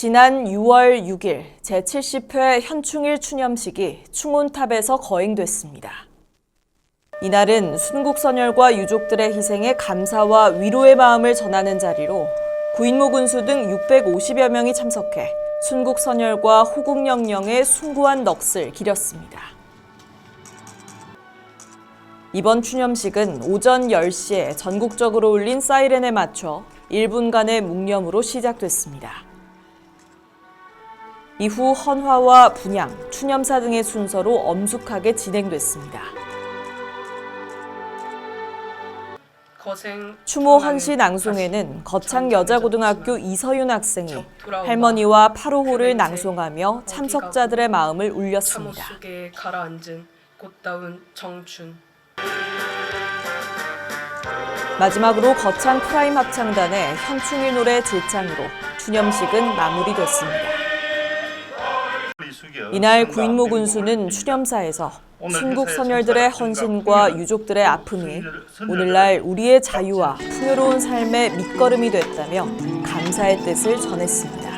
지난 6월 6일 제70회 현충일 추념식이 충혼탑에서 거행됐습니다. 이날은 순국선열과 유족들의 희생에 감사와 위로의 마음을 전하는 자리로 구인모 군수 등 650여 명이 참석해 순국선열과 호국영령의 숭고한 넋을 기렸습니다. 이번 추념식은 오전 10시에 전국적으로 울린 사이렌에 맞춰 1분간의 묵념으로 시작됐습니다. 이후 헌화와 분향, 추념사 등의 순서로 엄숙하게 진행됐습니다. 추모 헌시 낭송에는 거창 여자고등학교 이서윤 학생이 할머니와 파로호를 낭송하며 참석자들의 마음을 울렸습니다. 마지막으로 거창 프라임 합창단의 현충일 노래 제창으로 추념식은 마무리됐습니다. 이날 구인모 군수는 추념사에서 순국 선열들의 헌신과 유족들의 아픔이 오늘날 우리의 자유와 풍요로운 삶의 밑거름이 됐다며 감사의 뜻을 전했습니다.